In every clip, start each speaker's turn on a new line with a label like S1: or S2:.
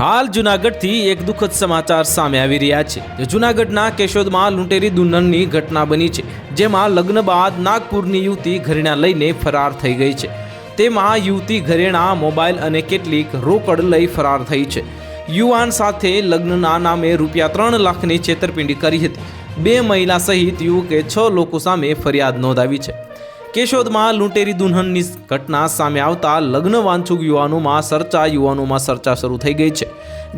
S1: હાલ જુનાગઢથી એક દુઃખદ સમાચાર સામે આવી રહ્યા છે જૂનાગઢના કેશોદમાં લૂંટેરી દુલ્હનની ઘટના બની છે, જેમાં લગ્ન બાદ નાગપુરની યુવતી ઘરેણા લઈને ફરાર થઈ ગઈ છે. તેમાં યુવતી ઘરેણા, મોબાઈલ અને કેટલીક રોકડ લઈ ફરાર થઈ છે. યુવાન સાથે લગ્નના નામે રૂપિયા ત્રણ લાખની છેતરપિંડી કરી હતી. બે મહિલા સહિત યુવકે છ લોકો સામે ફરિયાદ નોંધાવી છે. કેશોદમાં લૂંટેરી દુલ્હનની ઘટના સામે આવતા લગ્ન વાંછુક યુવાનોમાં ચર્ચા યુવાનોમાં ચર્ચા શરૂ થઈ ગઈ છે.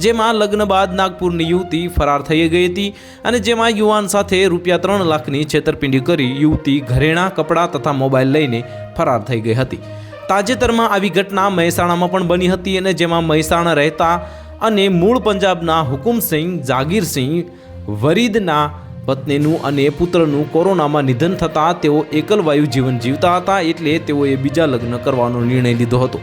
S1: જેમાં લગ્ન બાદ નાગપુરની યુવતી ફરાર થઈ ગઈ હતી અને જેમાં યુવાન સાથે રૂપિયા ત્રણ લાખની છેતરપિંડી કરી યુવતી ઘરેણાં, કપડાં તથા મોબાઈલ લઈને ફરાર થઈ ગઈ હતી. તાજેતરમાં આવી ઘટના મહેસાણામાં પણ બની હતી અને જેમાં મહેસાણા રહેતા અને મૂળ પંજાબના હુકુમસિંહ, જાગીરસિંહ, વરીદના પત્નીનું અને પુત્રનું કોરોનામાં નિધન થતાં તેઓ એકલવાયુ જીવન જીવતા હતા એટલે તેઓએ બીજા લગ્ન કરવાનો નિર્ણય લીધો હતો.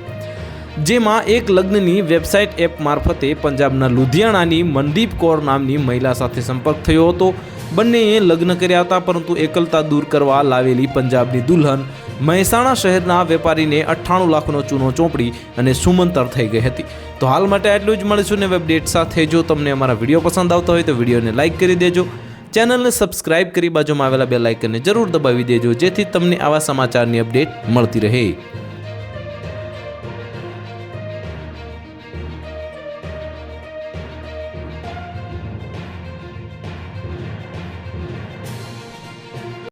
S1: જેમાં એક લગ્નની વેબસાઇટ એપ મારફતે પંજાબના લુધિયાણાની મનદીપ કૌર નામની મહિલા સાથે સંપર્ક થયો હતો. બંનેએ લગ્ન કર્યા હતા, પરંતુ એકલતા દૂર કરવા લાવેલી પંજાબની દુલ્હન મહેસાણા શહેરના વેપારીને અઠ્ઠાણું લાખનો ચૂનો ચોપડી અને સુમંતર થઈ ગઈ હતી. તો હાલ માટે આટલું જ મળીશું ને અપડેટ સાથે. જો તમને અમારા વીડિયો પસંદ આવતા હોય તો વિડીયોને લાઇક કરી દેજો. ચેનલને સબસ્ક્રાઇબ કરી બાજુમાં આવેલા બે લાઇકનને જરૂર દબાવી દેજો જેથી તમને આવા સમાચારની અપડેટ મળતી રહે.